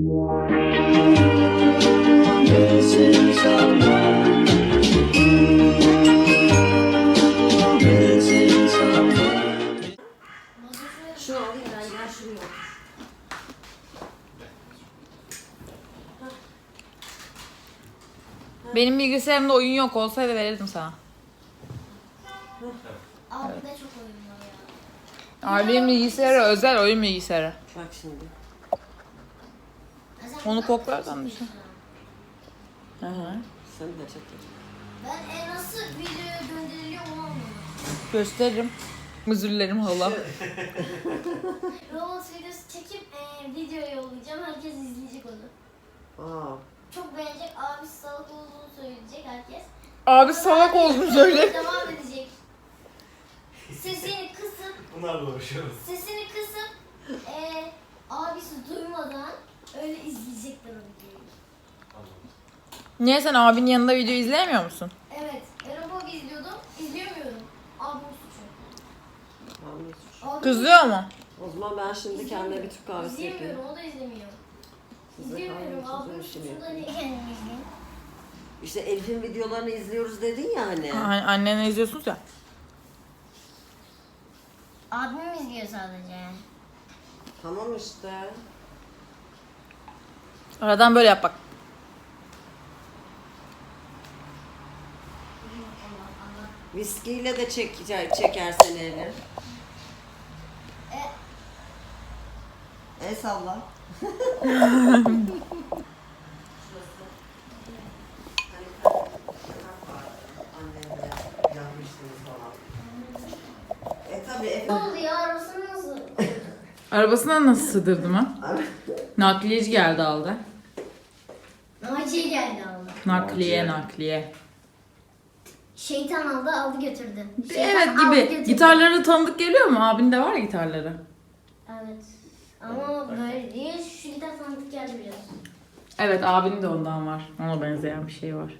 Şunu alayım ben. Benim bilgisayarımda oyun yok olsaydı verirdim sana. Abi de çok oyun var ya. Abimin bilgisayarı özel oyun bilgisayarı. Bak şimdi. Onu koklarsan düşün. Hı hı. Sen de çek. Ben e, nasıl videoya gönderiliyor onu anlamadım. Gösteririm. Özür dilerim hala. Roblox videosu çekip e, video yollayacağım. Herkes izleyecek onu. Aa. Çok beğenecek. Abi salak olduğunu söyleyecek herkes. Abi salak oldum söyle. Devam edecek. Sesini kısıp Bunlarla uğraşıyoruz. sesini kısıp e, abisi duymadan öyle izleyecekler o videoyu. Niye sen abinin yanında video izleyemiyor musun? Evet. Roblox izliyordum. İzleyemiyorum. Abimin suçu. Anne suç. Abim Kızıyor mu? O zaman ben şimdi kendime bir Türk kahvesi yapayım. İzleyemiyorum. O da izlemiyor. Siz de İzleyemiyorum. için suçunda yapın. niye kendimi izleyeyim? İşte Elif'in videolarını izliyoruz dedin ya hani. An- Annenle izliyorsunuz ya. Abim izliyor sadece. Tamam işte. Aradan böyle yap bak. Viskiyle de çek, çekersen Elif. E, El salla. E tabi ne Efe. oldu ya? Arası nasıl? Arabasına nasıl sığdırdım ha? Nakliyeci geldi aldı. Naciye geldi aldı. Nakliye nakliye. Şeytan aldı aldı götürdü. Şeytan Evet aldı gibi. götürdü. Gitarları tanıdık geliyor mu? Abin de var ya gitarları. Evet. Ama böyle değil. Şu gitar tanıdık geldi biraz. Evet abinin de ondan var. Ona benzeyen bir şey var.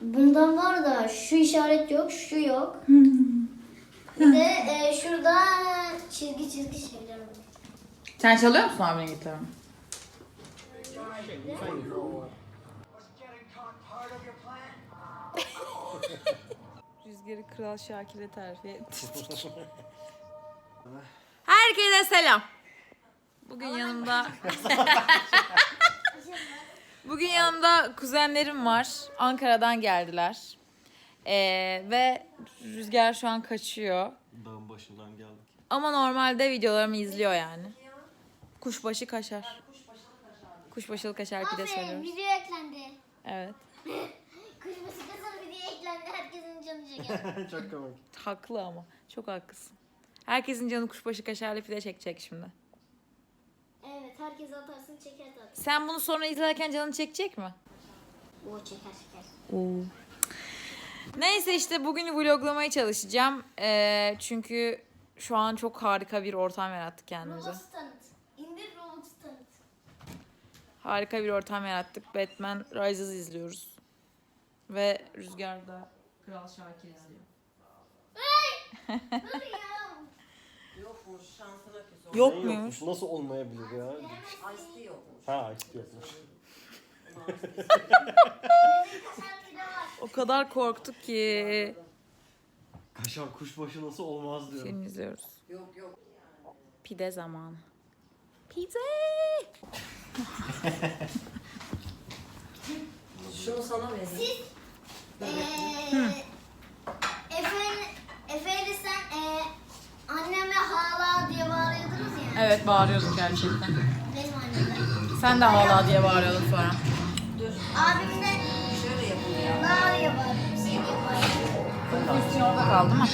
Bundan var da şu işaret yok, şu yok. Bir de e, şurada çizgi çizgi şeyler var. Sen çalıyor musun abinin gitarını? Rüzgarı Kral Şakir'e terfi ettirdik. Herkese selam. Bugün yanımda... Bugün yanımda kuzenlerim var. Ankara'dan geldiler. Ee, ve Rüzgar şu an kaçıyor. Dağın başından geldik. Ama normalde videolarımı izliyor yani. Kuşbaşı kaşar. Kuşbaşılı kaşar pide söylüyoruz. video eklendi. Evet. Kuşbaşı kızın video eklendi. Herkesin canı çeker. Çok komik. Haklı ama. Çok haklısın. Herkesin canı kuşbaşı kaşarlı pide çekecek şimdi. evet, herkes atarsın çeker tabii. Sen bunu sonra izlerken canın çekecek mi? O çeker çeker. Neyse işte bugün vloglamaya çalışacağım. Ee, çünkü şu an çok harika bir ortam yarattık kendimize. Roblox tanıt. Harika bir ortam yarattık. Batman Rises izliyoruz. Ve Rüzgar da Kral Şakir izliyor. Yokmuş şansına küs. Yok Ne muymuş? yokmuş? Nasıl olmayabilir ya? Ice yokmuş. Ha işte yokmuş. O kadar korktuk ki. Kaşar kuşbaşı nasıl olmaz diyorum. Film izliyoruz. Yok yok. Pide zamanı. Pide. Şunu sana vereyim. Eee Efe, Efe ile sen eee anneme hala diye bağırıyordunuz ya. Evet bağırıyorduk gerçekten. Benim anneme. Sen de hala diye bağırıyordun sonra. Abim de Şöyle yapın ya. bağırıyor. Şey bağırıyor. Pozisyonda kaldı mı?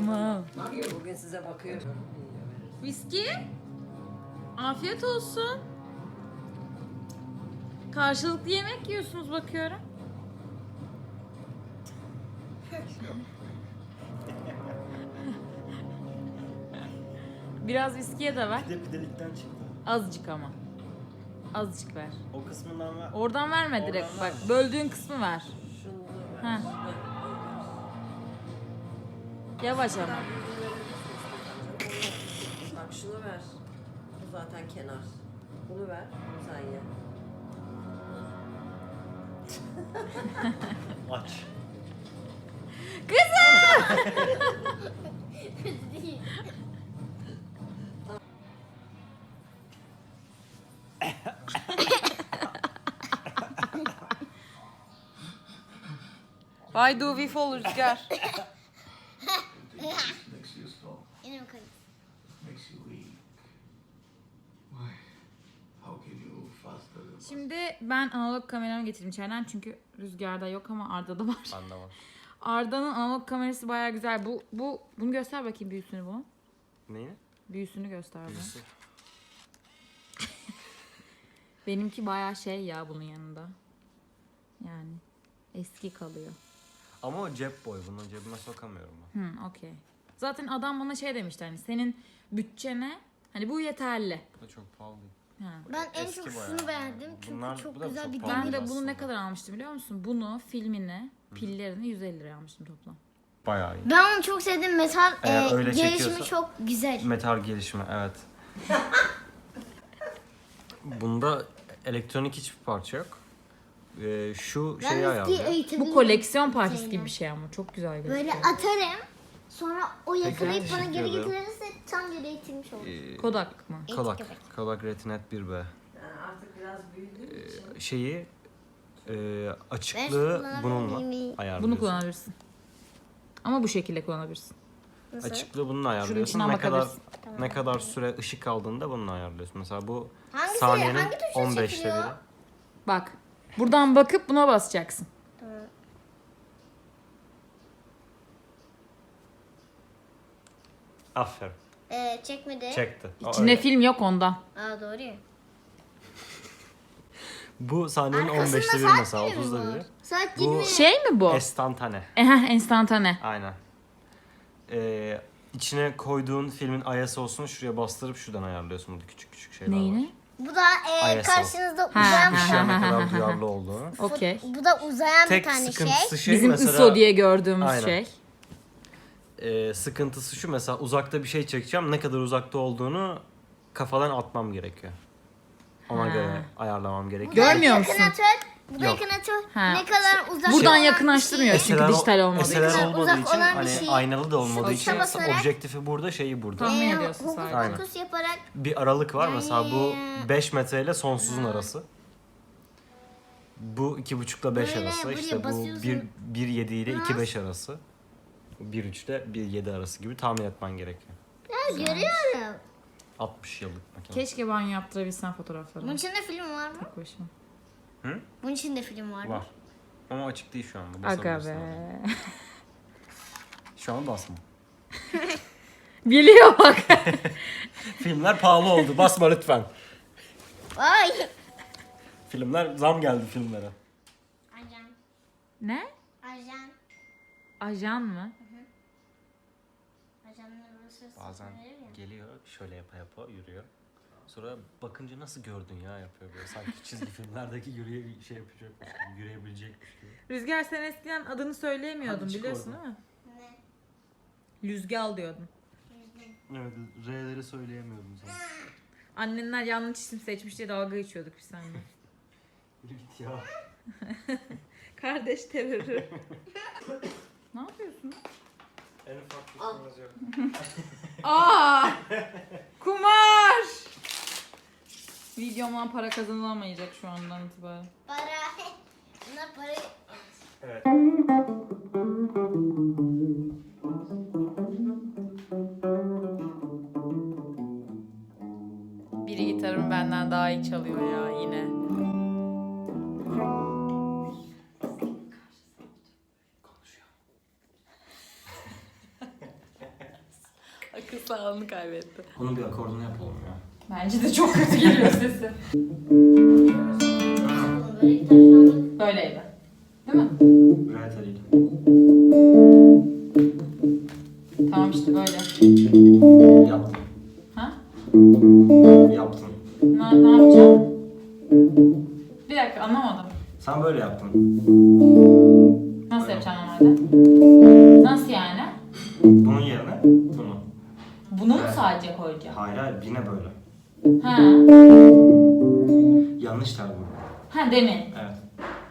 Gülmeyeceğine kıyamam. Bugün size bakıyorum. Viski. Afiyet olsun. Karşılıklı yemek yiyorsunuz bakıyorum. Biraz viskiye de ver. Bir de pidelikten çıktı. Azıcık ama. Azıcık ver. O kısmından ver. Oradan verme direkt. Oradan Bak verme. böldüğün kısmı ver. Şunu da ver. Heh. Yavaş ama. Bak şunu ver. Bu zaten kenar. Bunu ver. Sen ye. Aç. Why do we fall Rüzgar? Şimdi ben analog kameramı getirdim içeriden çünkü Rüzgar'da yok ama Arda'da var. Bende var. Arda'nın analog kamerası baya güzel. Bu bu bunu göster bakayım büyüsünü bu. Neyi? Büyüsünü göster bu. Benimki baya şey ya bunun yanında. Yani eski kalıyor. Ama o cep boy. Bunu cebime sokamıyorum ben. Hı, okey. Zaten adam bana şey demişti hani senin bütçene hani bu yeterli. Bu da çok pahalı. Ben en Eski çok bayağı. şunu beğendim çünkü Bunlar- çok da güzel çok bir pahalı. Ben demir. de bunu aslında. ne kadar almıştım biliyor musun? Bunu, filmini, pillerini 150 liraya almıştım toplam. Bayağı iyi. Ben onu çok sevdim. Metal Eğer e, öyle gelişimi çekiyorsa- çok güzel. Metal gelişimi evet. Bunda elektronik hiçbir parça yok. Ee, şu şeyi eski ayarlıyor. Bu koleksiyon parçası gibi bir şey ama çok güzel gözüküyor. Böyle atarım. Sonra o yakalayıp bana teşekkür geri ederim. getirirse tam geri eğitilmiş olur. Ee, Kodak mı? Kodak. köpek. Kodak Retinet 1B. Yani artık biraz büyüdüğün için. Şeyi e, açıklığı bununla ayarlıyorsun. Bunu kullanabilirsin. Ama bu şekilde kullanabilirsin. Nasıl? Açıklığı bununla ayarlıyorsun. içinden Ne kadar bakabilirsin. ne kadar süre ışık aldığında bununla ayarlıyorsun. Mesela bu Hangisi- saniyenin hangi tuşla 15'te çekiliyor? biri. Bak. Buradan bakıp buna basacaksın. Aferin. Ee, çekmedi. Çekti. O İçinde öyle. film yok ondan. Aa doğru ya. Bu saniyenin Arkasında 15'te biri saat mesela gibi mi 30'da bu? biri. Saat Bu-. Şey mi bu? Estantane. Ehe, enstantane. Aynen. Ee, içine koyduğun filmin ayası olsun şuraya bastırıp şuradan ayarlıyorsun burada küçük küçük şeyler var. Neyini? Bu da e, ISO. karşınızda uzayan ha, Işığa ne ha, ha, kadar duyarlı olduğunu. Okey. Bu da uzayan bir Tek tane şey. sıkıntısı şey Bizim mesela ISO diye gördüğümüz Aynen. şey. E, sıkıntısı şu mesela uzakta bir şey çekeceğim ne kadar uzakta olduğunu kafadan atmam gerekiyor. Ona Ha. göre ayarlamam gerekiyor. Görmüyor musun? Yakınatör. Bu da Yok. yakınatör. Ha. Ne kadar uzak Buradan olan yakınlaştırmıyor bir şey. çünkü dijital olmadığı SLR için. olmadığı Uzak için olan bir hani şeyi aynalı da olmadığı için basarak- objektifi burada şeyi burada. Tahmin Ee, ediyorsun hokus sadece. Aynen. pokus yaparak Bir aralık var mesela bu Yani- 5 metre ile sonsuzun arası. Bu 2,5 ile 5 Böyle arası. buraya İşte bu basıyorsun. 1 1 7 ile 2 Nasıl? 5 arası. 1 3 ile 1 7 arası gibi tahmin etmen gerekiyor. Ha, görüyorum. 60 yıllık makine. Keşke yaptırabilsen fotoğraflarını. Bunun içinde film var mı? Tek başıma. Bunun içinde film var mı? Var. Ama açık değil şu an. bu. Aga Basabilirsin be. Şu an basma. Biliyor bak. Filmler pahalı oldu. Basma lütfen. Vay. Filmler zam geldi filmlere. Ajan. ne? Ajan. Ajan mı? Burası. Bazen geliyor şöyle yapa yapa yürüyor. Sonra bakınca nasıl gördün ya yapıyor böyle. Sanki çizgi filmlerdeki yürüye şey yapacakmış gibi, yürüyebilecekmiş gibi. Rüzgar sen eskiden adını söyleyemiyordun Hadi çık biliyorsun oradan. değil mi? Ne? Lüzgal diyordun. Evet, R'leri söyleyemiyordum sana. Annenler yanlış isim seçmiş diye dalga geçiyorduk biz seninle. Yürü git ya. Kardeş terörü. ne yapıyorsun? En ufak bir Al. sorunuz yok. Aa! Kumar! Videomdan para kazanılamayacak şu andan itibaren. Para. Bunlar para. Evet. Biri gitarımı benden daha iyi çalıyor ya yine. Sağlığını kaybetti. Onun bir akordunu yapalım ya. Bence de çok kötü geliyor sesi. Böyleydi. Bunu mu Evet. sadece koyacağım? Hayır hayır yine böyle. Ha. Yanlış tel bu. Ha demin. Evet.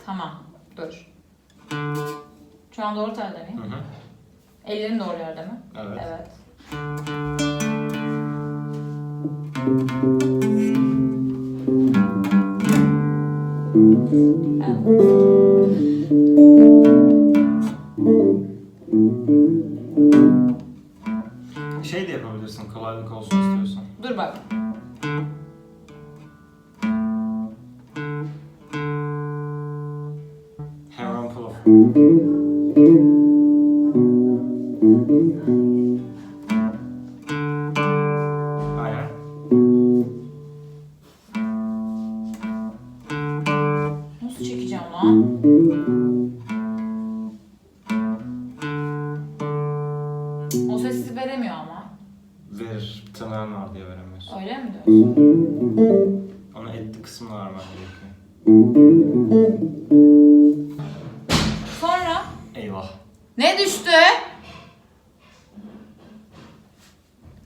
Tamam. Dur. Şu an doğru telde miyim? Hı hı. Ellerim doğru yerde mi? Evet. Evet. Evet. Şey de yapabilirsin kolaylık olsun istiyorsan. Dur bak. Heron Pull. Aynen. Sonra Eyvah. ne düştü?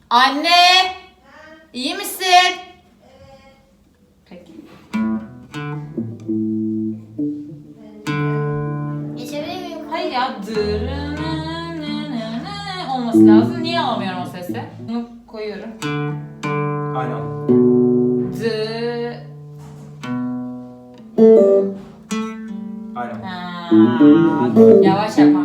Anne! İyi misin? Peki. Geçebilir miyim? Hayır ya dırı olması lazım. Niye alamıyorum ညာဝရှက်ပါ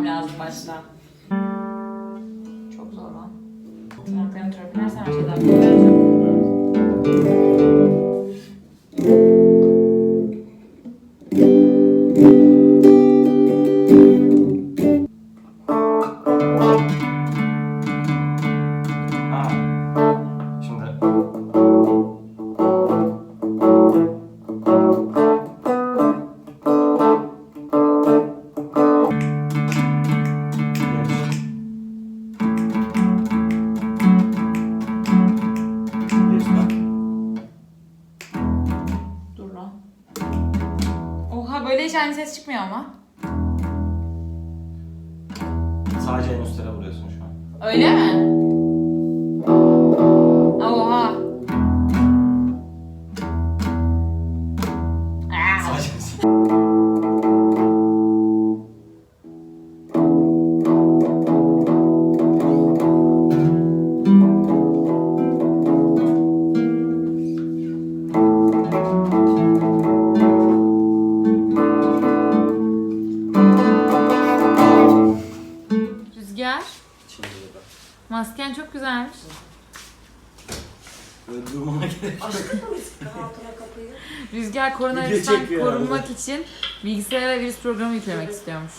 koronavirüsten Video çekiyor korunmak için bilgisayara virüs programı yüklemek istiyormuş.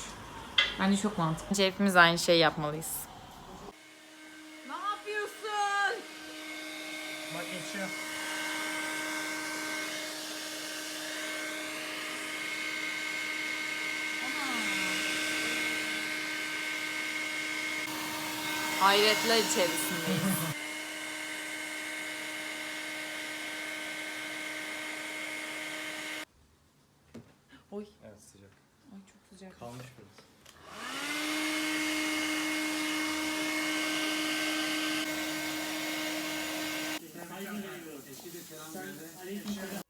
Bence çok mantıklı. Hepimiz aynı şeyi yapmalıyız. Ne yapıyorsun? Bak geçiyor. Hayretler içerisindeyiz. biraz sıcak. Ay çok sıcak. Kalmış biraz. Saygıyla. Aleyküm selam.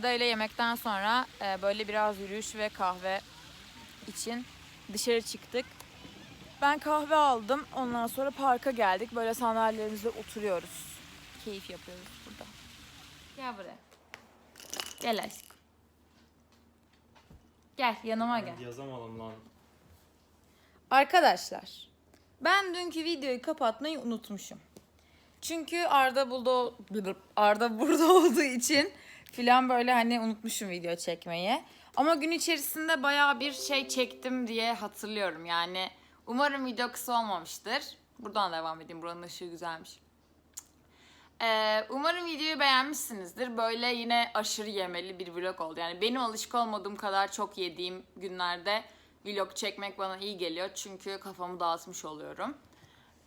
Arda ile yemekten sonra e, böyle biraz yürüyüş ve kahve için dışarı çıktık. Ben kahve aldım. Ondan sonra parka geldik. Böyle sandalyelerimizde oturuyoruz. Keyif yapıyoruz burada. Gel buraya. Gel aşkım. Gel yanıma gel. Yazamadım lan. Arkadaşlar, ben dünkü videoyu kapatmayı unutmuşum. Çünkü Arda burada Arda burada olduğu için filan böyle hani unutmuşum video çekmeyi. Ama gün içerisinde bayağı bir şey çektim diye hatırlıyorum. Yani umarım video kısa olmamıştır. Buradan devam edeyim. Buranın ışığı güzelmiş. Ee, umarım videoyu beğenmişsinizdir. Böyle yine aşırı yemeli bir vlog oldu. Yani benim alışık olmadığım kadar çok yediğim günlerde vlog çekmek bana iyi geliyor. Çünkü kafamı dağıtmış oluyorum.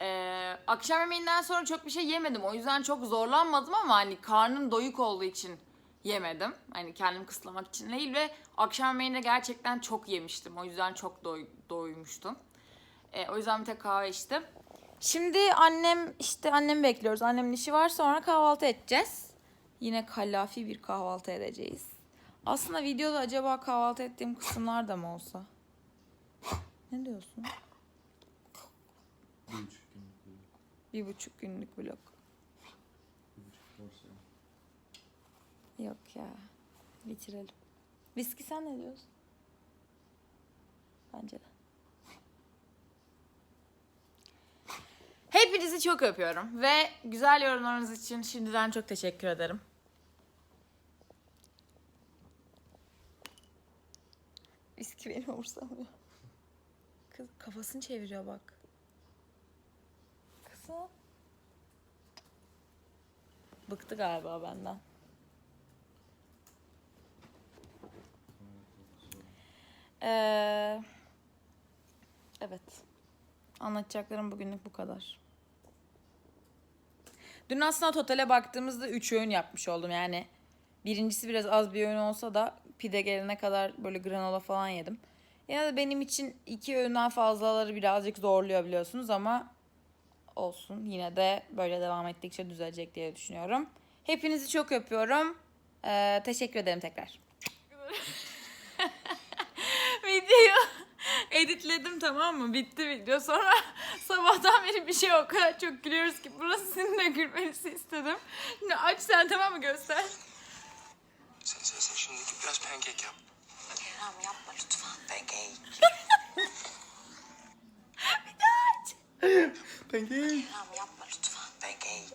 Ee, akşam yemeğinden sonra çok bir şey yemedim. O yüzden çok zorlanmadım ama hani karnım doyuk olduğu için yemedim. Hani kendimi kısıtlamak için değil ve akşam yemeğinde gerçekten çok yemiştim. O yüzden çok doy, doymuştum. Ee, o yüzden bir tek kahve içtim. Şimdi annem işte annemi bekliyoruz. Annemin işi var sonra kahvaltı edeceğiz. Yine kallafi bir kahvaltı edeceğiz. Aslında videoda acaba kahvaltı ettiğim kısımlar da mı olsa? ne diyorsun? Bir buçuk günlük vlog. Yok ya. Bitirelim. Viski sen ne diyorsun? Bence de. Hepinizi çok öpüyorum ve güzel yorumlarınız için şimdiden çok teşekkür ederim. Viski beni umursamıyor. Kız kafasını çeviriyor bak. Kızım. Bıktı galiba benden. Ee, evet. Anlatacaklarım bugünlük bu kadar. Dün aslında totale baktığımızda 3 öğün yapmış oldum yani. Birincisi biraz az bir öğün olsa da pide gelene kadar böyle granola falan yedim. Yine de benim için iki öğünden fazlaları birazcık zorluyor biliyorsunuz ama olsun. Yine de böyle devam ettikçe düzelecek diye düşünüyorum. Hepinizi çok öpüyorum. Ee, teşekkür ederim tekrar. videoyu editledim tamam mı? Bitti video. Sonra sabahtan beri bir şey o kadar çok gülüyoruz ki burası sizin de gülmenizi istedim. Şimdi aç sen tamam mı göster. Sen sen sen şimdi git biraz pankek yap. Kerem yapma lütfen pankek. bir daha aç. pankek. Kerem yapma lütfen pankek.